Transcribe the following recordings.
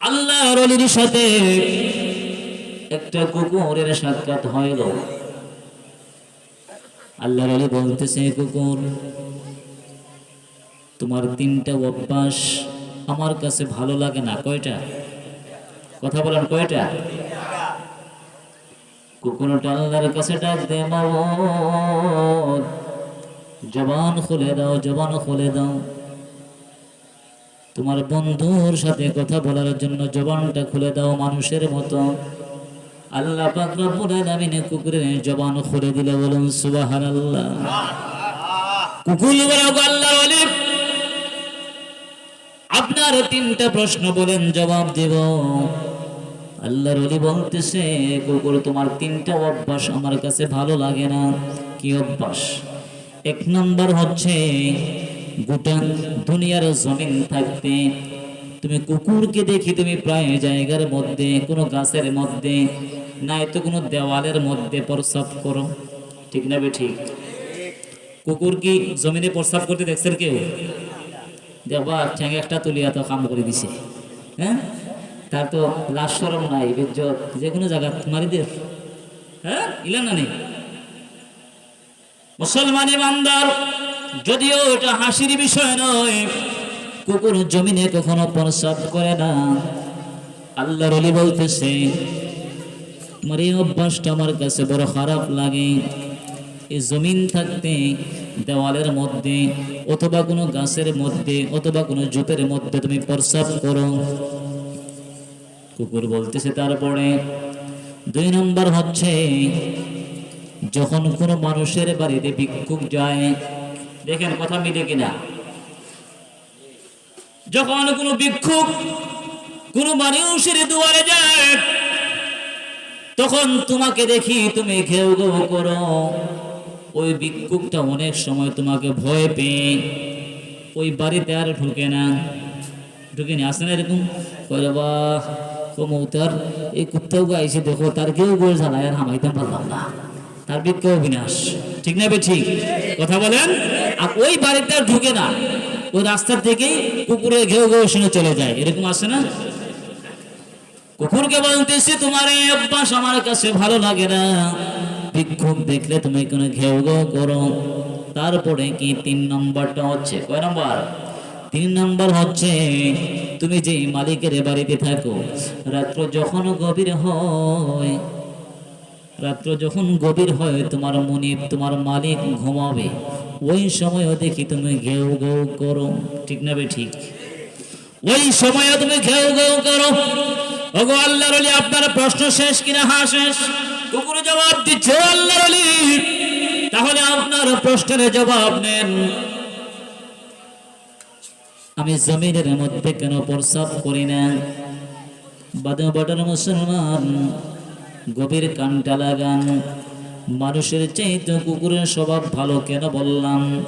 আল্লাহর অলির সাথে একটা কুকুরের সাক্ষাৎ হইল। আল্লাহর অলি বলতেছে কুকুর, তোমার তিনটা অভ্যাস আমার কাছে ভালো লাগে না। কয়টা? কথা বলেন, কয়টা? কুকুরটা আল্লাহর কাছে ডাক দে জবান খুলে দাও, জবান খুলে দাও। তোমার বন্ধুর সাথে কথা বলার জন্য জবানটা খুলে দাও মানুষের মতো। আল্লাহ পাক কুকুরের জবান খুলে দিলে বলুন আপনার তিনটা প্রশ্ন বলেন, জবাব দেব। আল্লাহর বলতেছে, কুকুর, তোমার তিনটা অভ্যাস আমার কাছে ভালো লাগে না। কি অভ্যাস? এক নম্বর হচ্ছে গোটা দুনিয়ার জমিন থাকতে। তুমি কুকুরকে দেখি তুমি প্রায় জায়গার মধ্যে, কোনো গাছের মধ্যে, নাই তো কোনো দেওয়ালের মধ্যে প্রস্রাব করো। ঠিক না বে ঠিক? কুকুর কি জমিনে প্রস্রাব করতে দেখছেন কেউ? দেখবা ঠ্যাং একটা তুলিয়া তো কাম করে দিছে। হ্যাঁ? তার তো লাশ সরম নাই বেজ্জত যে কোনো জায়গা মারি দে। হ্যাঁ? ইলা না নেই মুসলমানি বান্দার যদিও এটা হাসির বিষয় নয়, কুকুর জমিনে কখনো প্রসাদ করে না। আল্লাহর অলি বলতেছে আমার এই অভ্যাসটা আমার কাছে বড় খারাপ লাগে। এই জমিন থাকতে, দেওয়ালের মধ্যে অথবা কোনো গাছের মধ্যে অথবা কোনো জুপের মধ্যে তুমি প্রসাব করো। কুকুর বলতেছে, তারপরে দুই নম্বর হচ্ছে, যখন কোনো মানুষের বাড়িতে ভিক্ষুক যায় দেখেন কথা মিলে কিনা। যখন কোনো ভিক্ষুক কোনো মানুষের দুয়ারে যায়, তখন তোমাকে দেখি তুমি ঘেউ ঘেউ করো। ওই ভিক্ষুকটা অনেক সময় তোমাকে ভয় পেয়ে ওই বাড়িতে আর ঢুকে না। ঢুকে নি আসে না এরকম? কয়ে বা কমৌতার এই কুত্তাও গাইছে দেখো, তার কেউ গোল জ্বালায় আর হামাইতে পারলাম না। তার বিক্ষে অবিনাশ। ঠিক না বে ঠিক? কথা বলেন? আর ওই বাড়িতে ঢুকে না। ওই রাস্তার থেকেই কুকুরের ঘেউ ঘেউ শুনে চলে যায়। এরকম আসে না? কুকুরকে বলতেছি, তোমার এই অভ্যাস আমার কাছে ভালো লাগে না। ভিক্ষুক দেখলে তুমি কোনো ঘেউ ঘেউ করো। তারপরে কি তিন নম্বরটা হচ্ছে? কয় নম্বর? তিন নম্বর হচ্ছে, তুমি যে মালিকের বাড়িতে থাকো, রাত্র যখন গভীর হয় রাত্র যখন গভীর হয়, তোমার মনিব, তোমার মালিক ঘুমাবে। ওই সময়ও দেখি তুমি ঘেউ ঘেউ করো। ঠিক না ঠিক? ওই সময় তুমি ঘেউ ঘেউ করো। আল্লাহর আলী আপনার প্রশ্ন শেষ কিনা? হা, শেষ। কুকুর জবাব দিচ্ছে আল্লাহর আলী তাহলে আপনার প্রশ্নের জবাব নেন। আমি জমিনের মধ্যে কেন প্রস্রাব করি না? বাদে বটার মুসলমান গভীর কানটা লাগান। মানুষের চাইতে কুকুরের স্বভাব ভালো কেন বললাম?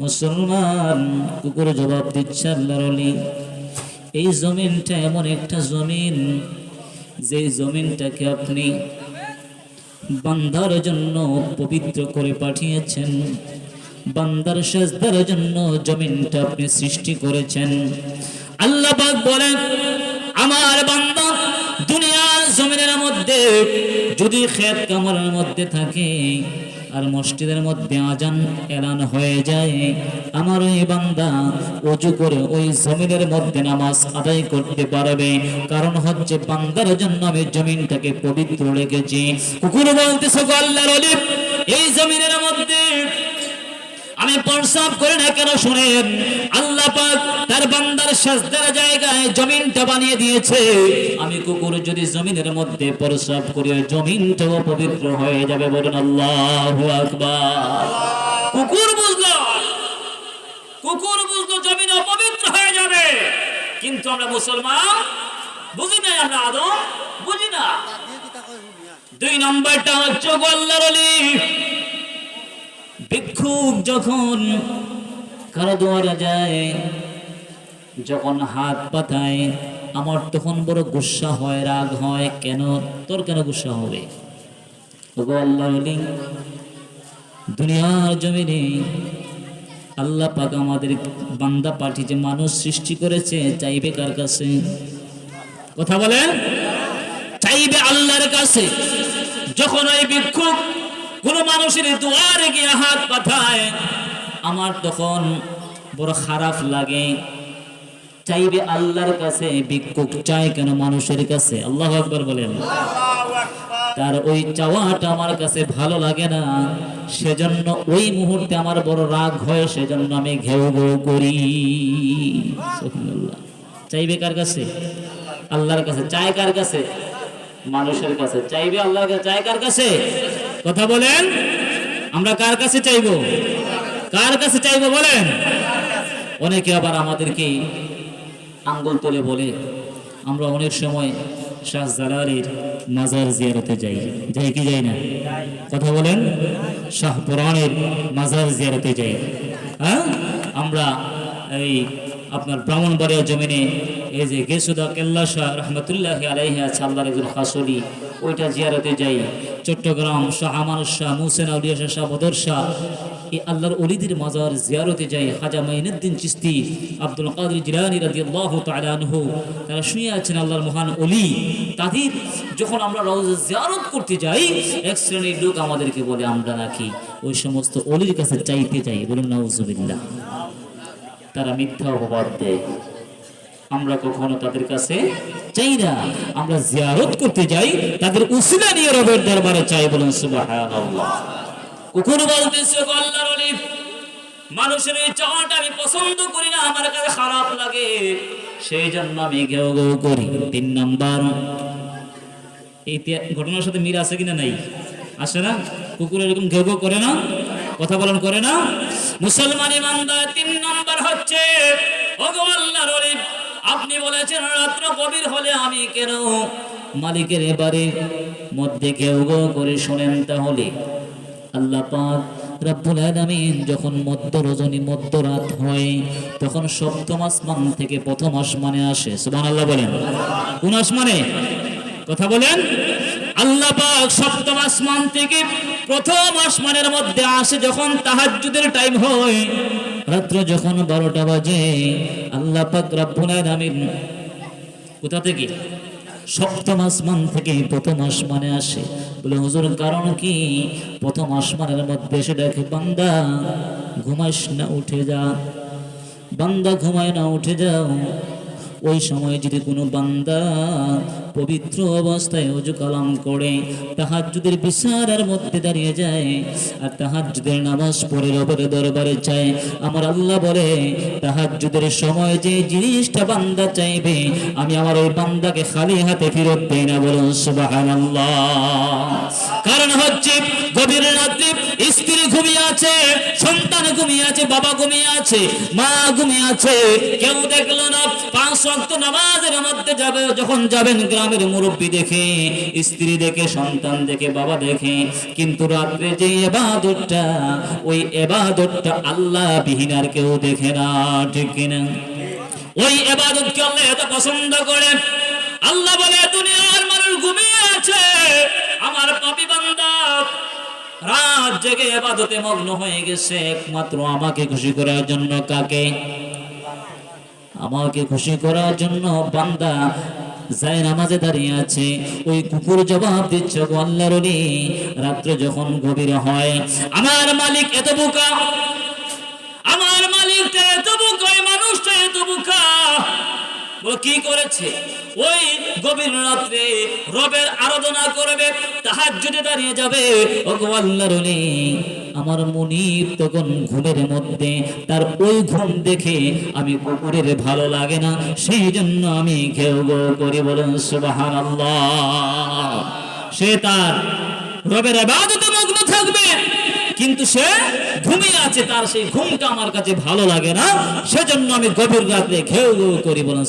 মুসলমান কুকুর জবাব দিচ্ছে আল্লাহর আলী এই জমিনটা এমন একটা জমিন যে জমিনটাকে আপনি বান্দার জন্য পবিত্র করে পাঠিয়েছেন। বান্দার সেজদার জন্য জমিনটা আপনি সৃষ্টি করেছেন। আল্লাহ বলেন আমার বান্দা, দুনিয়ার জমিনের মধ্যে যদি খেত কামড়ের মধ্যে থাকে আর মসজিদের মধ্যে আজান এলান হয়ে যায়, আমার ওই বান্দা অজু করে ওই জমিনের মধ্যে নামাজ আদায় করতে পারবে। কারণ হচ্ছে বান্দার জন্য আমি জমিনটাকে পবিত্র রেখেছি। কুকুর বলতেছে, গো আল্লাহর এই জমিনের মধ্যে আমি প্রস্রাব করি না কেন শুনেন? আল্লাহ পাক তার বান্দার সাজদার জায়গায় জমিনটা বানিয়ে দিয়েছে। আমি কুকুর যদি জমিনের মধ্যে প্রস্রাব করি জমিনটাও পবিত্র হয়ে যাবে বলুন আল্লাহু আকবার। কুকুর বুঝলো কুকুর বুঝলো জমিন অপবিত্র হয়ে যাবে। কিন্তু আমরা মুসলমান, বুঝি নাই আমরা আদৌ বুঝি না। দুই নম্বরটা হচ্ছে আল্লাহর অলি ভিক্ষুক যখন কারও দুয়ারে যায়, যখন হাত পাতায়, আমার তখন বড় গুসা হয়, রাগ হয়, কেন? তোর কেন গুসা হবে? দুনিয়ার জমিনে আল্লাহ পাক আমাদের বান্দা পাঠিয়ে যে মানুষ সৃষ্টি করেছে, চাইবে কার কাছে? কথা বলেন? চাইবে আল্লাহর কাছে। যখন ওই ভিক্ষুক কোন মানুষের দুয়ারে গিয়ে হাত পাঠায় আমার তখন বড় খারাপ লাগে। চাইবে আল্লাহর কাছে ভিক্ষুক, চায় কেন মানুষের কাছে? আল্লাহ আকবর বলেন। তার ওই চাওয়াটা আমার কাছে ভালো লাগে না। সেজন্য ওই মুহূর্তে আমার বড় রাগ হয়, সেজন্য আমি ঘেউ ঘেউ করি। চাইবে কার কাছে? আল্লাহর কাছে। চায় কার কাছে? মানুষের কাছে। চাইবে আল্লাহর কাছে। চায় কার কাছে? কথা বলেন। আমরা কার কাছে চাইব? কার কাছে চাইব বলেন। অনেকে আবার আমাদেরকে আঙ্গুল তুলে বলে, আমরা অনেক সময় শাহ জালালের মাজার জিয়ারতে যাই। যাই কি যাই না? কথা বলেন। শাহ পুরাণের মাজার জিয়ারতে যাই। হ্যাঁ? আমরা এই আপনার ব্রাহ্মণ ব্রাহ্মণবাড়িয়া জমিনে এই যে গেসুদা কেল্লা শাহ রহমতুল্লাহ আলাইহা ছাল্লার একজন খাসলি, ওইটা জিয়ারতে যাই। চট্টগ্রাম শাহ আমানুর শাহ মুসেন আউলিয়া শাহ শাহ বদর শাহ, এই আল্লাহর অলিদের মাজার জিয়ারতে যাই। হাজা মাইনুদ্দিন চিস্তি, আব্দুল কাদের জিলানি রাদিয়াল্লাহু তাআলা আনহু, তারা শুয়ে আছেন আল্লাহর মহান অলি তাদের যখন আমরা রওজা জিয়ারত করতে যাই, এক শ্রেণির লোক আমাদেরকে বলে, আমরা নাকি ওই সমস্ত অলির কাছে চাইতে যাই। বলুন, নাউজুবিল্লাহ। তারা মিথ্যা অপবাদ দেয়। আমরা কখনো তাদের কাছে চাই না। আমরা জিয়ারত করতে যাই, তাদের উসিলা নিয়ে রবের দরবারে চাই বলুন, সুবহানাল্লাহ। কুকুর বলতেছে আল্লাহর ওলি মানুষের এই চাওয়াটা আমি পছন্দ করি না, আমার কাছে খারাপ লাগে। সেই জন্য আমি ঘেউ ঘেউ করি। তিন নাম্বার, এই ঘটনার সাথে মিল আছে কিনা নাই? আসে না? কুকুর এরকম ঘেউ ঘেউ করে না? কথা বলন করে না। মুসলমান ইমানদার তিন নাম্বার হচ্ছে আপনি বলেছেন রাত্র গভীর হলে আমি কেন মালিকের এবারে মধ্যে কেউ ঘেউ করে শোনেন তাহলে? আল্লাহ পাক রব্বুল আলামিন যখন মধ্য রজনী মধ্য রাত হয়, তখন সপ্তম আসমান থেকে প্রথম আসমানে আসে। সুবহানাল্লাহ বলেন। কোন আসমানে? কথা বলেন। আল্লাহ পাক সপ্তম আসমান থেকে প্রথম আসমানের মধ্যে আসে যখন তাহাজ্জুদের টাইম হয়। রাত্র যখন বারোটা বাজে, আল্লাহ পাক রব্বুল আলামিন কোথা থেকে? সপ্তম আসমান থেকে প্রথম আসমানে আসে। বলে, হুজুর, কারণ কি? প্রথম আসমানের মধ্যে এসে দেখে, বান্দা, ঘুমাইস না, উঠে যা। বান্দা, ঘুমায় না, উঠে যাও। ওই সময় যদি কোনো বান্দা পবিত্র অবস্থায় অজু কালাম করে তাহাজ্জুদের বিচারের মধ্যে দাঁড়িয়ে যায় আর তাহাজ্জুদের নামাজ পড়ে রবের দরবারে চায় আমার আল্লাহ বলে, তাহাজ্জুদের সময় যে জিনিসটা বান্দা চাইবে, আমি আমার ওই বান্দাকে খালি হাতে ফেরত দেই না বলুন সুবহানাল্লাহ। কারণ হচ্ছে গভীর রাত্রে স্ত্রী ঘুমিয়ে আছে, সন্তান ঘুমিয়ে আছে, বাবা ঘুমিয়ে আছে, মা ঘুমিয়ে আছে। কেউ দেখল না, পাঁচ ওয়াক্ত নামাজের মধ্যে যাবে, যখন যাবেন গ্রামের মুরব্বী দেখে, স্ত্রী দেখে, সন্তান দেখে, বাবা দেখে, কিন্তু রাত্রে যে এবাদতটা, ওই এবাদতটা আল্লাহ বিহীন আর কেউ দেখে না, ঠিক কিনা ওই এবাদতকে আল্লাহ এত পছন্দ করে। আল্লাহ বলে, দুনিয়ার মানুষ ঘুমিয়ে আছে। আমার পাপি বান্দা, রাত জেগে এবাদতে মগ্ন হয়ে গেছে। একমাত্র আমাকে খুশি করার জন্য কাকে? আমাকে খুশি করার জন্য বান্দা যায় নামাজে দাঁড়িয়ে আছে। ওই কুকুর জবাব দিচ্ছ গো আল্লাহর ওলি, রাত্রে যখন গভীর হয় আমার মালিক এত বোকা আমার মালিক এত বোকা মানুষটা এত বোকা ও কি করেছে? ওই গভীর রাত্রে রবের আরাধনা করবে তাহার যদি দাঁড়িয়ে যাবে। আমার মনির তখন ঘুমের মধ্যে, তার ওই ঘুম দেখে আমি কুকুরের ভালো লাগে না সেই জন্য আমি ঘেউ গো করি বলুন, সুবহানাল্লাহ। সে তার রবের আবাদতে মগ্ন থাকবে। কিন্তু সে ঘুমিয়ে আছে, তার সেই ঘুমটা আমার কাছে ভালো লাগে না। সেজন্য আমি গভীর রাত্রে ঘেউ ঘেউ করি বলেন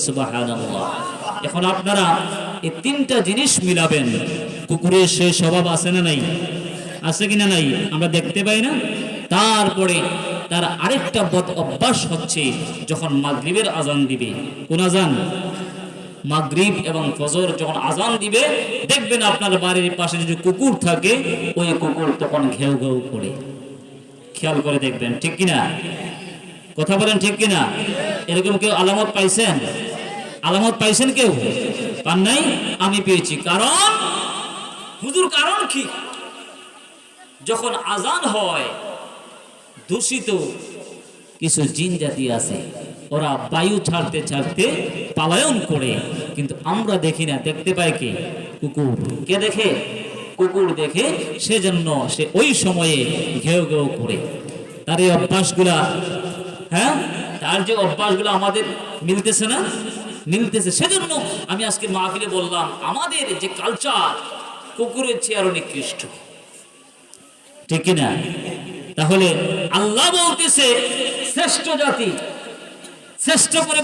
এখন আপনারা এই তিনটা জিনিস মিলাবেন। কুকুরের সে স্বভাব আছে না নাই? আছে কিনা নাই? আমরা দেখতে পাই না? তারপরে তার আরেকটা বদ অভ্যাস হচ্ছে, যখন মাগরিবের আজান দিবে। কোন আজান? মাগরিব এবং ফজর যখন আজান দিবে, দেখবেন আপনার বাড়ির পাশে যদি কুকুর থাকে, ওই কুকুর তখন ঘেউ ঘেউ করে। খেয়াল করে দেখবেন, ঠিক কিনা? কথা বলেন ঠিক কিনা? এরকম কেউ আলামত পাইছেন? আলামত পাইছেন কেউ? পান নাই? আমি পেয়েছি। কারণ? হুজুর, কারণ কি? যখন আজান হয়, দূষিত কিছু জিন জাতি আছে। ওরা বায়ু ছাড়তে ছাড়তে পালায়ন করে। কিন্তু আমরা দেখি না, দেখতে পাই কি? কুকুর। কে দেখে? কুকুর দেখে, সেজন্য সে ওই সময়ে ঘেউ ঘেউ করে। তার এই অভ্যাসগুলা হ্যাঁ? তার যে অভ্যাসগুলো আমাদের মিলতেছে না, মিলতেছে, সেজন্য আমি আজকে মাহফিলে বললাম, আমাদের যে কালচার কুকুরের চেয়ে আরও নিকৃষ্ট। ঠিক কিনা তাহলে আল্লাহ বলতেছে, শ্রেষ্ঠ জাতি শ্রেষ্ঠ করে